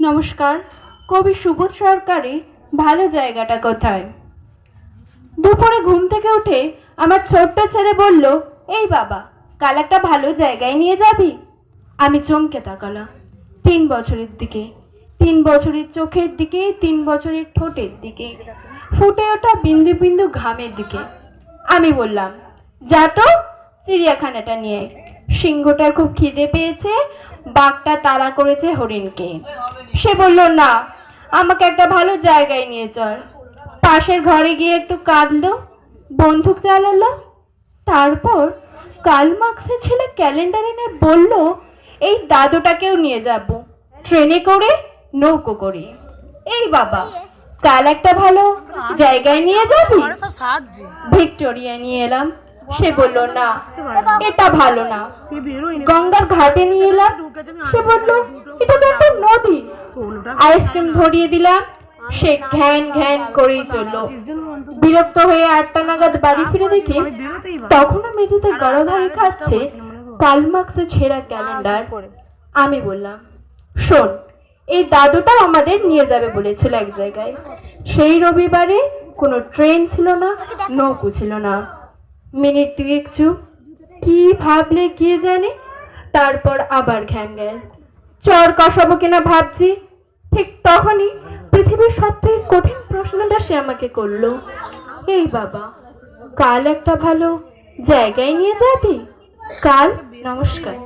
নমস্কার, কবি সুবোধ সরকারের ভালো জায়গাটা কোথায়? দুপুরে ঘুম থেকে উঠে আমার ছোট্ট ছেলে বলল, এই বাবা, কাল একটা ভালো জায়গায় নিয়ে যাবি? আমি চমকে তাকালাম। তিন বছরের দিকে, তিন বছরের চোখের দিকে, তিন বছরের ঠোঁটের দিকে, ফুটে ওঠা বিন্দু বিন্দু ঘামের দিকে। আমি বললাম, যা তো, চিড়িয়াখানাটা নিয়ে সিংহটার খুব খিদে পেয়েছে, বাঘটা তাড়া করেছে হরিণকে। সে বলল, না, আমাকে একটা ভালো জায়গায় নিয়ে চল। পাশের ঘরে গিয়ে একটু কাঁদলো, বন্দুক চালালো। তারপর কাল ছেলে ক্যালেন্ডার এনে বলল, এই দাদুটাকেও নিয়ে যাব, ট্রেনে করে, নৌকো করে। এই বাবা, কাল একটা ভালো জায়গায় নিয়ে যাবি? ভিক্টোরিয়া নিয়ে এলাম। সে বলল, না, এটা ভালো না। গঙ্গার ঘাটে নিয়ে এলাম। সে বলল, এটা তো একটা নদী। আইসক্রিম ধরিয়ে দিলাম। সে ঘ্যান ঘ্যান করেই চলল। বিরক্ত হয়ে আটটা নাগাদ বাড়ি ফিরে দেখি তখনও মেঝেতে গড়াধারে খাচ্ছে কালমার্কসের ছেঁড়া ক্যালেন্ডার। আমি বললাম, শোন, এই দাদুটা আমাদের নিয়ে যাবে, বলেছিল এক জায়গায়। সেই রবিবারে কোনো ট্রেন ছিল না, নৌকো ছিল না। মিনিট দুয়েক চুপ। কি ভাবলে কে জানে? তারপর আবার ঘ্যান জ্ঞান চর কষাবো কিনা ভাবছি। ঠিক তখনই পৃথিবীর সবচেয়ে কঠিন প্রশ্নটা সে আমাকে করল। এই বাবা, কাল একটা ভালো জায়গায় নিয়ে যাবি? কাল নমস্কার।